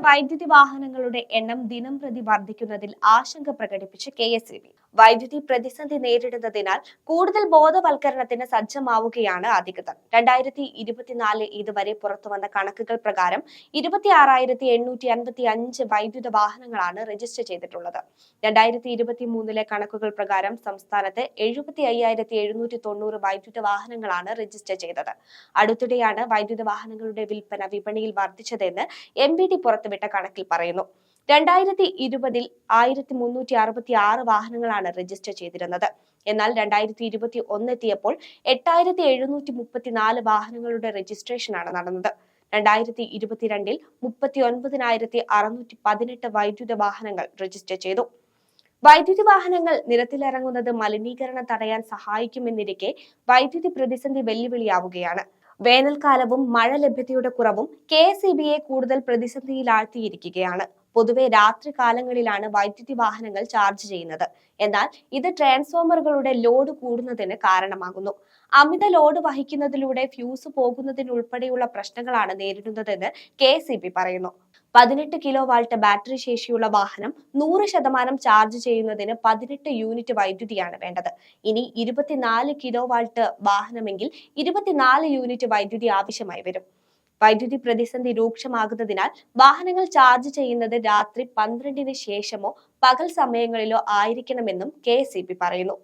വൈദ്യുതി വാഹനങ്ങളുടെ എണ്ണം ദിനം പ്രതി വർദ്ധിക്കുന്നതിൽ ആശങ്ക പ്രകടിപ്പിച്ച് കെ എസ് വൈദ്യുതി പ്രതിസന്ധി നേരിടുന്നതിനാൽ കൂടുതൽ ബോധവൽക്കരണത്തിന് സജ്ജമാവുകയാണ് അധികൃതർ. രണ്ടായിരത്തി ഇരുപത്തിനാല് ഇതുവരെ പുറത്തുവന്ന കണക്കുകൾ പ്രകാരം ഇരുപത്തി ആറായിരത്തി എണ്ണൂറ്റി അൻപത്തി അഞ്ച് വൈദ്യുത വാഹനങ്ങളാണ് രജിസ്റ്റർ ചെയ്തിട്ടുള്ളത്. രണ്ടായിരത്തി ഇരുപത്തി മൂന്നിലെ കണക്കുകൾ പ്രകാരം സംസ്ഥാനത്ത് എഴുപത്തി അയ്യായിരത്തി എഴുന്നൂറ്റി തൊണ്ണൂറ് വൈദ്യുത വാഹനങ്ങളാണ് രജിസ്റ്റർ ചെയ്തത്. അടുത്തിടെയാണ് വൈദ്യുത വാഹനങ്ങളുടെ വിൽപ്പന വിപണിയിൽ വർദ്ധിച്ചതെന്ന് എം ബി ഡി പുറത്തുവിട്ട കണക്കിൽ പറയുന്നു. രണ്ടായിരത്തി ഇരുപതിൽ ആയിരത്തി മുന്നൂറ്റി അറുപത്തി ആറ് വാഹനങ്ങളാണ് രജിസ്റ്റർ ചെയ്തിരുന്നത്. എന്നാൽ രണ്ടായിരത്തി ഇരുപത്തി ഒന്നെത്തിയപ്പോൾ എട്ടായിരത്തി എഴുന്നൂറ്റി മുപ്പത്തിനാല് വാഹനങ്ങളുടെ രജിസ്ട്രേഷനാണ് നടന്നത്. രണ്ടായിരത്തി ഇരുപത്തിരണ്ടിൽ മുപ്പത്തി ഒൻപതിനായിരത്തി അറുന്നൂറ്റി പതിനെട്ട് വൈദ്യുത വാഹനങ്ങൾ രജിസ്റ്റർ ചെയ്തു. വൈദ്യുതി വാഹനങ്ങൾ നിരത്തിലിറങ്ങുന്നത് മലിനീകരണം തടയാൻ സഹായിക്കുമെന്നിരിക്കെ വൈദ്യുതി പ്രതിസന്ധി വെല്ലുവിളിയാവുകയാണ്. വേനൽക്കാലവും മഴ ലഭ്യതയുടെ കുറവും കെ എസ് ഇ ബിയെ കൂടുതൽ പ്രതിസന്ധിയിലാഴ്ത്തിയിരിക്കുകയാണ്. പൊതുവെ രാത്രി കാലങ്ങളിലാണ് വൈദ്യുതി വാഹനങ്ങൾ ചാർജ് ചെയ്യുന്നത്. എന്നാൽ ഇത് ട്രാൻസ്ഫോമറുകളുടെ ലോഡ് കൂടുന്നതിന് കാരണമാകുന്നു. അമിത ലോഡ് വഹിക്കുന്നതിലൂടെ ഫ്യൂസ് പോകുന്നതിനുൾപ്പെടെയുള്ള പ്രശ്നങ്ങളാണ് നേരിടുന്നതെന്ന് കെ പറയുന്നു. പതിനെട്ട് കിലോ വാൾട്ട് ബാറ്ററി ശേഷിയുള്ള വാഹനം നൂറ് ശതമാനം ചാർജ് ചെയ്യുന്നതിന് പതിനെട്ട് യൂണിറ്റ് വൈദ്യുതിയാണ് വേണ്ടത്. ഇനി ഇരുപത്തിനാല് കിലോ വാൾട്ട് വാഹനമെങ്കിൽ ഇരുപത്തിനാല് യൂണിറ്റ് വൈദ്യുതി ആവശ്യമായി വരും. വൈദ്യുതി പ്രതിസന്ധി രൂക്ഷമാകുന്നതിനാൽ വാഹനങ്ങൾ ചാർജ് ചെയ്യുന്നത് രാത്രി പന്ത്രണ്ടിന് ശേഷമോ പകൽ സമയങ്ങളിലോ ആയിരിക്കണമെന്നും കെ പറയുന്നു.